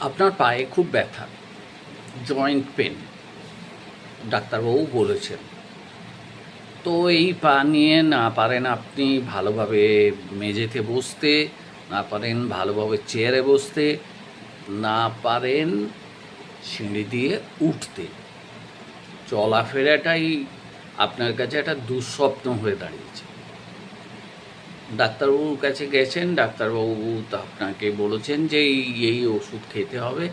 আপনার পায়ে খুব ব্যথা জয়েন্ট পেন ডাক্তারবাবু বলেছেন। তো এই পা নিয়ে না পারেন আপনি ভালোভাবে মেঝেতে বসতে, না পারেন ভালোভাবে চেয়ারে বসতে, না পারেন সিঁড়ি দিয়ে উঠতে। চলাফেরাটাই আপনার কাছে একটা দুঃস্বপ্ন হয়ে দাঁড়িয়েছে। ডাক্তারবাবুর কাছে গেছেন, ডাক্তারবাবু আপনাকে বলেছেন যে এই এই ওষুধ খেতে হবে।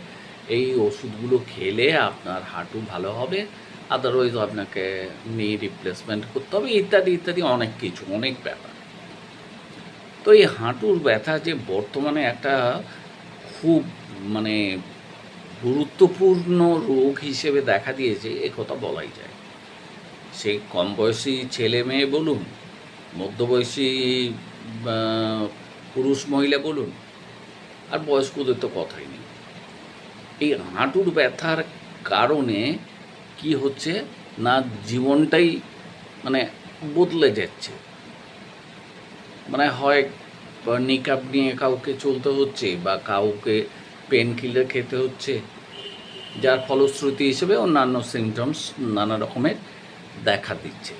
এই ওষুধগুলো খেলে আপনার হাঁটু ভালো হবে আদারওয়াইজ আপনাকে নি রিপ্লেসমেন্ট করতে হবে, ইত্যাদি ইত্যাদি অনেক কিছু, অনেক ব্যাপার। তো এই হাঁটুর ব্যথা যে বর্তমানে একটা খুব মানে গুরুত্বপূর্ণ রোগ হিসেবে দেখা দিয়েছে, এ কথা বলাই যায়। সেই কম বয়সী ছেলে মেয়ে বলুন মধ্যবয়সী পুরুষ মহিলা বলুন, আর বয়স্কদের তো কথাই নেই। এই হাঁটুর ব্যথার কারণে কি হচ্ছে, না জীবনটাই মানে বদলে যাচ্ছে? মানে হয় নিকাপ নিয়ে কাউকে চলতে হচ্ছে, বা কাউকে পেন কিলার খেতে হচ্ছে, যার ফলশ্রুতি হিসেবে অন্যান্য সিমটমস নানা রকমের দেখা দিচ্ছে।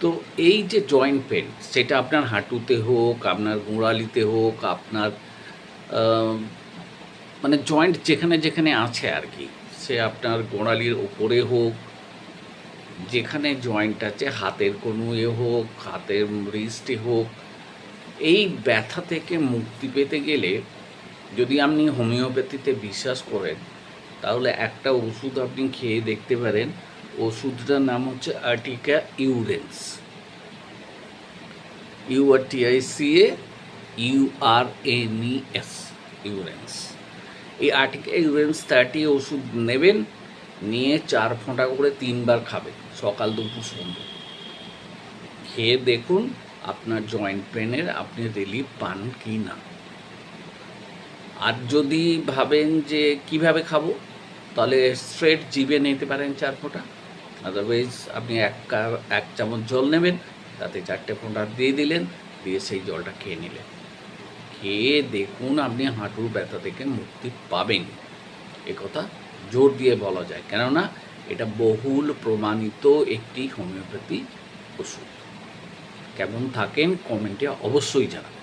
তো এই যে জয়েন্ট পেন সেটা আপনার হাঁটুতে হোক, আপনার গোড়ালিতে হোক, আপনার মানে জয়েন্ট যেখানে যেখানে আছে আর কি, সে আপনার গোড়ালির ওপরে হোক, যেখানে জয়েন্ট আছে, হাতের কোনো এ হোক, হাতের রিস্টে হোক, এই ব্যথা থেকে মুক্তি পেতে গেলে যদি আপনি হোমিওপ্যাথিতে বিশ্বাস করেন, তাহলে একটা ওষুধ আপনি খেয়ে দেখতে পারেন ওষুধটার নাম হচ্ছে আর্টিকা urens U R T I C A U R S urens এই আর্টিকা ইউরেন্স থার্টি ওষুধ নেবেন, নিয়ে চার ফোঁটা করে তিনবার খাবেন, সকাল, দুপুর, সন্ধ্যে। খেয়ে দেখুন আপনার জয়েন্ট পেনের আপনি রিলিফ পান কি না। আর যদি ভাবেন যে কীভাবে খাব, তাহলে স্ট্রেট জিভে নিতে পারেন চার ফোঁটা। আদারওয়াইজ আপনি এক এক চামচ জল নেবেন, তাতে চারটে ফোঁটা দিয়ে দিলেন, দিয়ে সেই জলটা খেয়ে নিলেন। খেয়ে দেখুন আপনি হাঁটুর ব্যথা থেকে মুক্তি পাবেন। কথা জোর দিয়ে বলা যায়, কেননা এটা বহুল প্রমাণিত একটি হোমিওপ্যাথি ওষুধ। কেমন থাকেন কমেন্টে অবশ্যই জানান